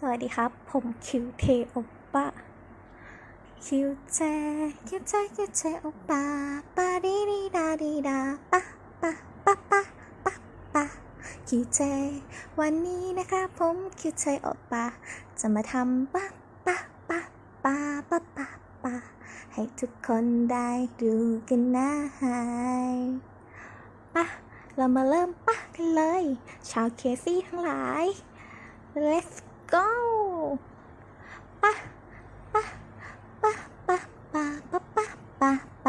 สวัสดีครับ ผมคิวเทโอป้าคิวเจคิวเจคิวเจโอป้าปาดีดีดาดีดาปะปะปะปะปะปะคิวเจวันนี้นะครับผมคิวเจโอป้าจะมาทำปะปะปะปะปะปะปะให้ทุกคนได้ดูกันนะฮายปะเรามาเริ่มปะกันเลย ชาวเคซี่ทั้งหลาย Let's go ปะปะปะปะปะปะปะป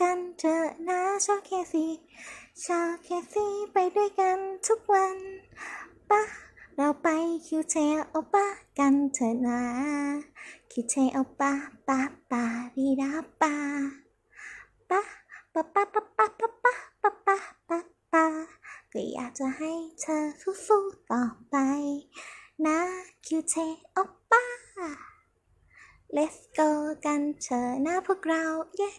กันเถอะนะชาวเคซี่ชาวเคซี่ไปด้วยกันทุกวันปะเราไปคิวเทลโอปะกันเถอะนะคิวเทลโอปะปะปะดีดาปะปะปะปะปะปะปะปะปะปะปะปะก็อยากจะให้เธอสู้ๆต่อไป นะคิวเทลโอป้า Let's go กันเถอะนะพวกเราเย้